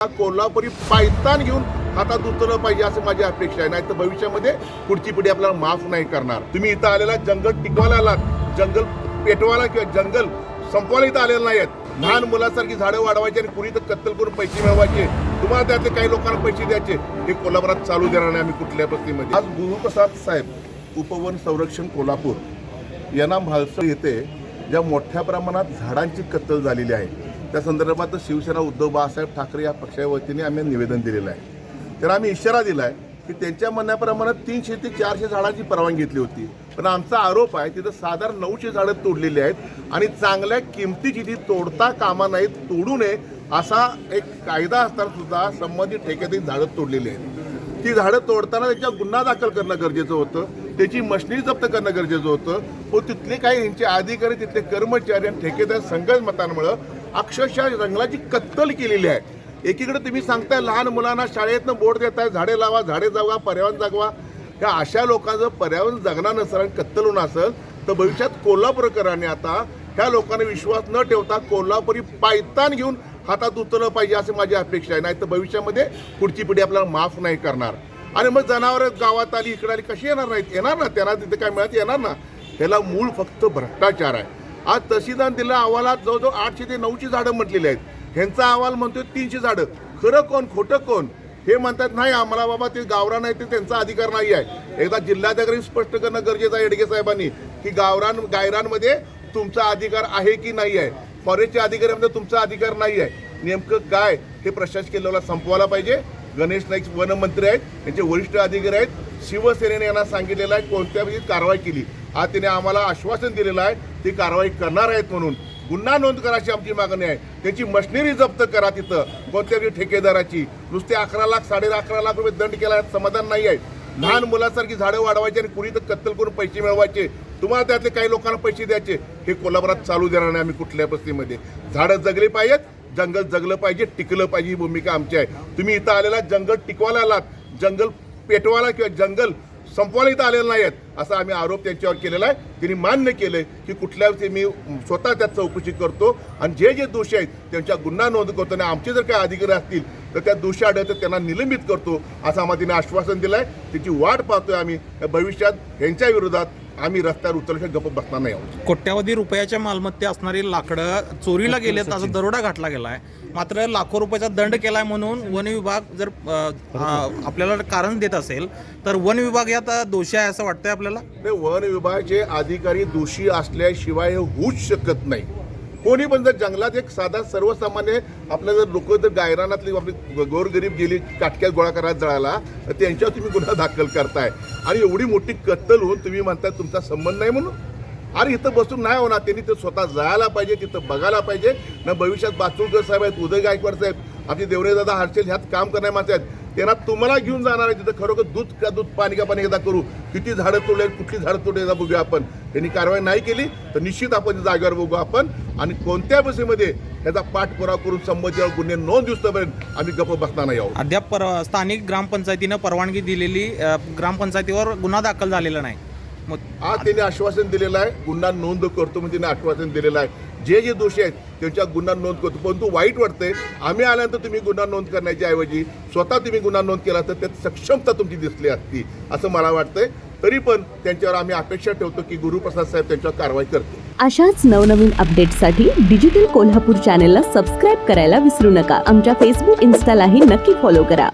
कोल्हापुरी पायतान घेऊन हातात उतरलं पाहिजे असं माझी अपेक्षा आहे. नाही तर भविष्यामध्ये पुढची पिढी आपल्याला माफ नाही करणार. तुम्ही इथं आलेला जंगल टिकवायला आलात. जंगल पेटवायला किंवा जंगल संपवायला इथं आलेलं नाहीत लहान मुलासारखी झाडं वाढवायची आणि कुणी तर कत्तल करून पैसे मिळवायचे. तुम्हाला त्यातले काही लोकांना पैसे द्यायचे. हे कोल्हापुरात चालू देणार नाही आम्ही कुठल्या पद्धतीमध्ये आज गुरुप्रसाद साहेब उपवन संरक्षण कोल्हापूर यांना म्हालसर येथे ज्या मोठ्या प्रमाणात झाडांची कत्तल झालेली आहे. त्या संदर्भात शिवसेना उद्धव बाळासाहेब ठाकरे या पक्षाच्या वतीने आम्ही निवेदन दिलेलं आहे. तर आम्ही इशारा दिला आहे की त्यांच्या म्हणण्याप्रमाणे तीनशे ते चारशे झाडांची परवानगी घेतली होती. पण आमचा आरोप आहे तिथं साधारण नऊशे झाडं तोडलेली आहेत आणि चांगल्या किमतीची ती तोडता कामा नाहीत तोडू नये असा एक कायदा असताना सुद्धा संबंधित ठेक्यातील झाडं तोडलेली आहेत. ती झाडं तोडताना त्याच्यावर गुन्हा दाखल करणं गरजेचं होतं त्याची मशिनरी जप्त करणं गरजेचं होतं. व तिथले काही यांचे अधिकारी तिथले कर्मचारी आणि ठेकेदार संघमतांमुळं अक्षरशः जंगलाची कत्तल केलेली आहे. एकीकडे तुम्ही सांगताय लहान मुलांना शाळेतनं बोर्ड देताय झाडे लावा झाडे जगवा पर्यावरण जगवा. ह्या अशा लोकांचं पर्यावरण जगणार नसेल आणि कत्तल होणार असेल तर भविष्यात कोल्हापूरकरांनी आता ह्या लोकांना विश्वास न ठेवता कोल्हापुरी पायतान घेऊन हातात उचललं पाहिजे असे माझी अपेक्षा आहे. नाही तर भविष्यामध्ये पुढची पिढी आपल्याला माफ नाही करणार. आणि मग जनावरं गावात आली इकडे आली कशी येणार नाहीत? येणार ना? त्यांना तिथे काय मिळत? येणार ना? ह्याला मूळ फक्त भ्रष्टाचार आहे. आज तहसीलदार दिलेल्या अहवालात जवळजवळ आठशे ते नऊशे झाडं म्हटलेली आहेत. ह्यांचा अहवाल म्हणतोय तीनशे झाडं. खरं कोण खोटं कोण हे म्हणतात नाही आम्हाला बाबा ते गावरान आहे ते त्यांचा अधिकार नाही आहे. एकदा जिल्हाधिकारी स्पष्ट करणं गरजेचं आहे येडगे साहेबांनी की गावरान गायरांमध्ये तुमचा अधिकार आहे की नाही आहे? फॉरेस्टचे अधिकाऱ्यांमध्ये तुमचा अधिकार नाही आहे. नेमकं काय? हे प्रशासकीय लेवलला संपवायला पाहिजे. गणेश नाईक वनमंत्री आहेत त्यांचे वरिष्ठ अधिकारी आहेत. शिवसेनेने यांना सांगितलेलं आहे कोणत्या कारवाई केली. आज तिने आम्हाला आश्वासन दिलेलं आहे. ती कारवाई करणार आहेत म्हणून गुन्हा नोंद करायची आमची मागणी आहे. त्याची मशिनरी जप्त करा तिथं. कोणत्या ठेकेदाराची. नुसते अकरा लाख साडे अकरा लाख रुपये दंड केला समाधान नाही आहे. लहान मुलासारखी झाडं वाढवायची आणि कुणी तर कत्तल करून पैसे मिळवायचे. तुम्हाला त्यातले काही लोकांना पैसे द्यायचे. हे कोल्हापुरात चालू देणार नाही आम्ही कुठल्या परिस्थितीमध्ये. झाडं जगली पाहिजेत जंगल जगलं पाहिजे टिकलं पाहिजे ही भूमिका आमची आहे. तुम्ही इथं आलेला जंगल टिकवायला आलात. जंगल पेटवायला किंवा जंगल संपवायला इथं आलेलं नाही आहेत असा आम्ही आरोप त्यांच्यावर केलेला आहे. त्यांनी मान्य केलंय की कुठल्या मी स्वतः त्यात चौकशी करतो आणि जे जे दोषी आहेत त्यांच्या गुन्हा नोंद करतो आणि आमचे जर काही अधिकारी असतील तर त्या दोषी आढळतात त्यांना निलंबित करतो असं आम्हाला तिने आश्वासन दिलं आहे त्याची वाट पाहतोय आम्ही. भविष्यात यांच्या विरोधात आम्ही रस्त्यावर उतरल्याशिवाय गप्प बसणार नाही आहोत. कोट्यावधी रुपयाच्या मालमत्ते असणारी लाकडं चोरीला गेले तर असं दरोडा घातला गेलाय. मात्र लाखो रुपयाचा दंड केलाय म्हणून वन विभाग जर अ, आपल्याला कारण देत असेल तर वन विभाग यात दोषी आहे असं वाटतंय आपल्याला? नाही, वन विभागाचे अधिकारी दोषी असल्याशिवाय हे होऊच शकत नाही. कोणी पण जर जंगलात एक साधा सर्वसामान्य आपल्या जर लोक जर गायरानातली आपली गोरगरीब गेली काटक्यात गोळा करायला जळाला तर त्यांच्यावर तुम्ही गुन्हा दाखल करताय. आणि एवढी मोठी कत्तल होऊन तुम्ही म्हणताय तुमचा संबंध नाही म्हणून? अरे इथं बसून नाही होणार. त्यांनी ते स्वतः जायला पाहिजे तिथं बघायला पाहिजे. ना भविष्यात बाचुळकर साहेब आहेत उदय गायकवाड साहेब आपले देवरे दादा हर्षल ह्यात काम करणारे माणसं आहेत. त्यांना तुम्हाला घेऊन जाणार आहे तिथं खरोखर दूध का दूध पाणी का पाणी एकदा करू. किती झाडं तोडले कुठली झाडं तोडले एकदा बघूया आपण. त्यांनी कारवाई नाही केली तर निश्चित आपण त्या जागेवर बघू आपण. आणि कोणत्या बसेमध्ये त्याचा पाठपुरावा करून संबंधित गुन्हे नोंद दिवसापर्यंत आम्ही गप्प बसणार नाही आहोत. अद्याप पर स्थानिक ग्रामपंचायतीनं परवानगी दिलेली ग्रामपंचायतीवर गुन्हा दाखल झालेला नाही. मग आज त्यांनी आश्वासन दिलेलं आहे गुन्हा नोंद करतो म्हणजे त्यांनी आश्वासन दिलेलं आहे. जे जे दोषी आहेत त्यांच्या गुन्हा नोंद करतो. परंतु वाईट वाटतंय आम्ही आल्यानंतर तुम्ही गुन्हा नोंद करण्याच्या ऐवजी स्वतः तुम्ही गुन्हा नोंद केला तर त्यात सक्षमता तुमची दिसली असती असं मला वाटतंय. तरी पण त्यांच्यावर आम्ही अपेक्षा ठेवतो की गुरुप्रसाद साहेब त्यांच्यावर कारवाई करतील. अशाच नवनवीन अपडेट्ससाठी डिजिटल कोल्हापूर चॅनेलला सबस्क्राईब करायला विसरू नका. आमच्या फेसबुक इन्स्टालाही नक्की फॉलो करा.